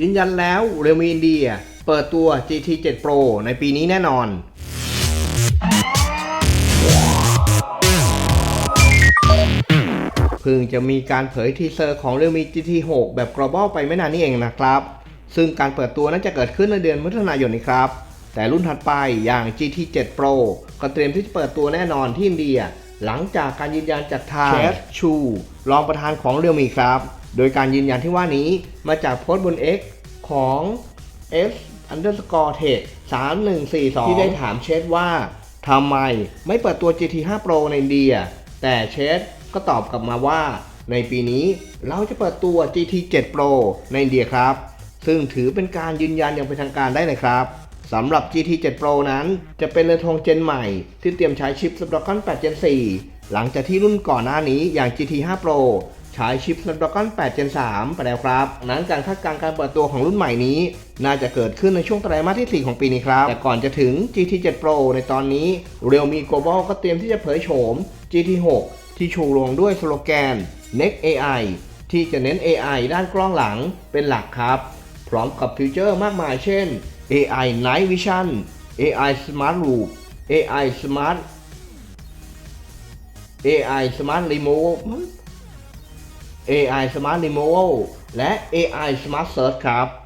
ยืนยันแล้วเรมีอินเดียเปิดตัว GT 7 Pro ในปีนี้แน่นอน เพิ่งจะมีการเผยทีเซอร์ของ Realme GT 6 แบบ global ไปไม่นานนี้เองนะครับ ซึ่งการเปิดตัวนั้นจะเกิดขึ้นในเดือนมิถุนายนนี้ครับ แต่รุ่นถัดไปอย่าง GT 7 Pro ก็เตรียมที่จะเปิดตัวแน่นอนที่อินเดีย หลังจากการยืนยันจากทางเชฟชู รองประธานของ Realme ครับ โดยการยืนยันที่ว่านี้มาจากโพสต์บน X ของ S underscore tech 3142 ที่ได้ถามเชฟว่าทำไมไม่เปิดตัว GT 5 Pro ในอินเดีย แต่เชฟก็ตอบกลับมาว่า ในปีนี้เราจะเปิดตัว GT 7 Pro ในอินเดียครับ ซึ่งถือเป็นการยืนยันอย่างเป็นทางการได้เลยครับ สำหรับ GT 7 Pro นั้นจะเป็นเรือธงเจนใหม่ ที่เตรียมใช้ชิป Snapdragon 8 Gen 4 หลังจากที่รุ่นก่อนหน้านี้อย่าง GT 5 Pro ใช้ชิป Snapdragon 8 Gen 3 ไปแล้วครับ นั้นการคาดการณ์การเปิดตัวของรุ่นใหม่นี้ น่าจะเกิดขึ้นในช่วงไตรมาสที่ 4 ของปีนี้ครับ แต่ก่อนจะถึง GT 7 Pro ในตอนนี้ Realme Global ก็เตรียมที่จะเผยโฉม GT 6 ที่ชูโรงด้วยสโลแกน Next AI ที่จะเน้น AI ด้านกล้องหลังเป็นหลักครับ พร้อมกับฟีเจอร์มากมายเช่น AI Night Vision AI Smart Loop AI Smart AI Smart Remote AI Smart Removal และ AI Smart Search ครับ